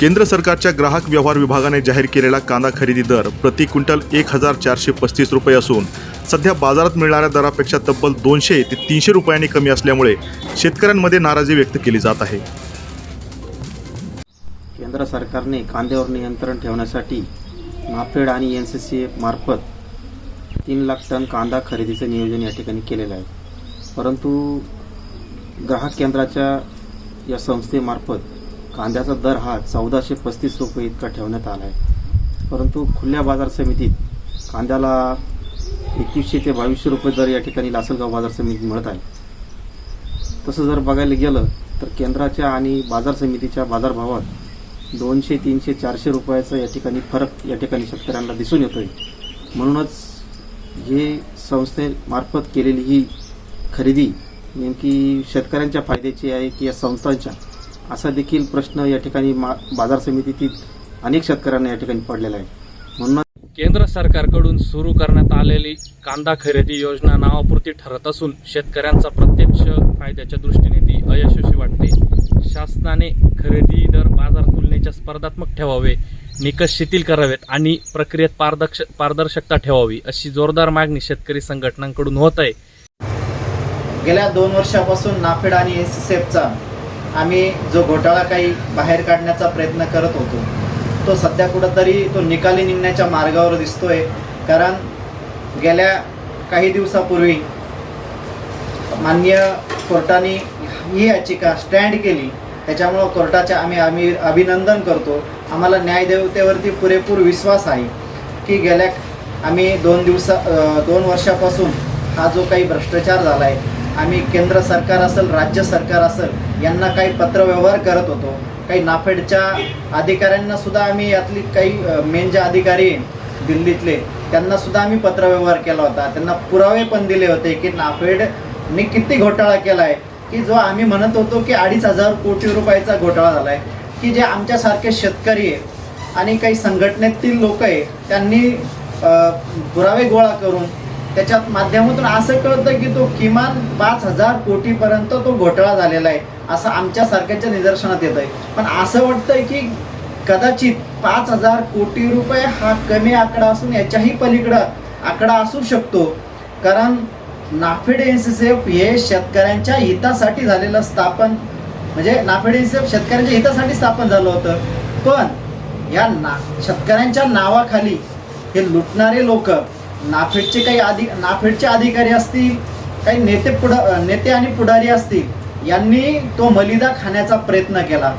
केंद्र सरकारच्या ग्राहक व्यवहार विभागाने जाहीर केलेला कांदा खरेदी दर प्रति क्विंटल एक हजार चारशे पस्तीस रुपये असून सध्या बाजारात मिळणाऱ्या दरापेक्षा तब्बल दोनशे ते तीनशे रुपयांनी कमी असल्यामुळे शेतकऱ्यांमध्ये नाराजी व्यक्त केली जात आहे. केंद्र सरकारने कांद्यावर नियंत्रण ठेवण्यासाठी नाफेड आणि एन सी सी मार्फत तीन लाख टन कांदा खरेदीचं नियोजन या ठिकाणी केलेलं आहे. परंतु ग्राहक केंद्राच्या या संस्थेमार्फत कांद्याचा दर हा चौदाशे पस्तीस रुपये इतका ठेवण्यात आला आहे परंतु खुल्या बाजार समितीत कांद्याला एकवीसशे ते बावीसशे रुपये दर या ठिकाणी लासलगाव बाजार समितीत मिळत आहे. तसं जर बघायला गेलं तर केंद्राच्या आणि बाजार समितीच्या बाजारभावात दोनशे तीनशे चारशे रुपयाचा या ठिकाणी फरक या ठिकाणी शेतकऱ्यांना दिसून येतो आहे म्हणूनच हे संस्थेमार्फत केलेली ही खरेदी नेमकी शेतकऱ्यांच्या फायद्याची आहे की या संस्थांच्या? असा देखील प्रश्न या ठिकाणी बाजार समितीतील अनेक शेतकऱ्यांना या ठिकाणी पडलेला आहे. म्हणून केंद्र सरकारकडून सुरू करण्यात आलेली कांदा खरेदी योजना नावापुरती ठरत असून शेतकऱ्यांचा प्रत्यक्ष फायद्याच्या दृष्टीने ती अयशस्वी वाटते. शासनाने खरेदी दर बाजार तुलनेच्या स्पर्धात्मक ठेवावे निकष शिथिल करावेत आणि प्रक्रियेत पारदर्श पारदर्शकता ठेवावी अशी जोरदार मागणी शेतकरी संघटनांकडून होत आहे. गेल्या दोन वर्षापासून नाफेड आणि एस सी एफचा आम्ही जो घोटाळा काही बाहेर काढण्याचा प्रयत्न करत होतो तो सध्या कुठंतरी तो निकाली निघण्याच्या मार्गावर दिसतोय. कारण गेल्या काही दिवसापूर्वी माननीय कोर्टाने ही याचिका स्टँड केली. त्याच्यामुळं कोर्टाच्या आम्ही आम्ही अभिनंदन करतो. आम्हाला न्यायदेवतेवरती पुरेपूर विश्वास आहे की गेल्या आम्ही दोन दिवसा दोन वर्षापासून हा जो काही भ्रष्टाचार झाला आहे आम्ही केंद्र सरकार असेल राज्य सरकार असेल यांना काही पत्रव्यवहार करत होतो. काही नाफेडच्या अधिकाऱ्यांना सुद्धा आम्ही यातली काही मेन जे अधिकारी दिल्लीतले त्यांना सुद्धा आम्ही पत्रव्यवहार केला होता. त्यांना पुरावे पण दिले होते की नाफेडने किती घोटाळा केला आहे की जो आम्ही म्हणत होतो की अडीच हजार कोटी रुपयाचा घोटाळा झाला आहे की जे आमच्यासारखे शेतकरी आहे आणि काही संघटनेतील लोक आहे त्यांनी पुरावे गोळा करून त्याच्यात माध्यमातून असं कळतं की तो किमान पाच हजार कोटीपर्यंत तो घोटाळा झालेला आहे असं आमच्या सारख्याच्या निदर्शनात येत आहे पण असं वाटतंय की कदाचित पाच हजार कोटी रुपये हा कमी आकडा असून याच्याही पलीकडं आकडा असू शकतो. कारण नाफेड एनसीसेफ हे शेतकऱ्यांच्या हितासाठी झालेलं स्थापन म्हणजे नाफेड एनसीएफ शेतकऱ्यांच्या हितासाठी स्थापन झालं होतं. पण या ना शेतकऱ्यांच्या नावाखाली हे लुटणारे लोक नाफेडचे काही अधिक नाफेडचे अधिकारी असतील काही नेते पुढ नेते आणि पुढारी असतील यांनी तो मलिदा खाण्याचा प्रयत्न केला.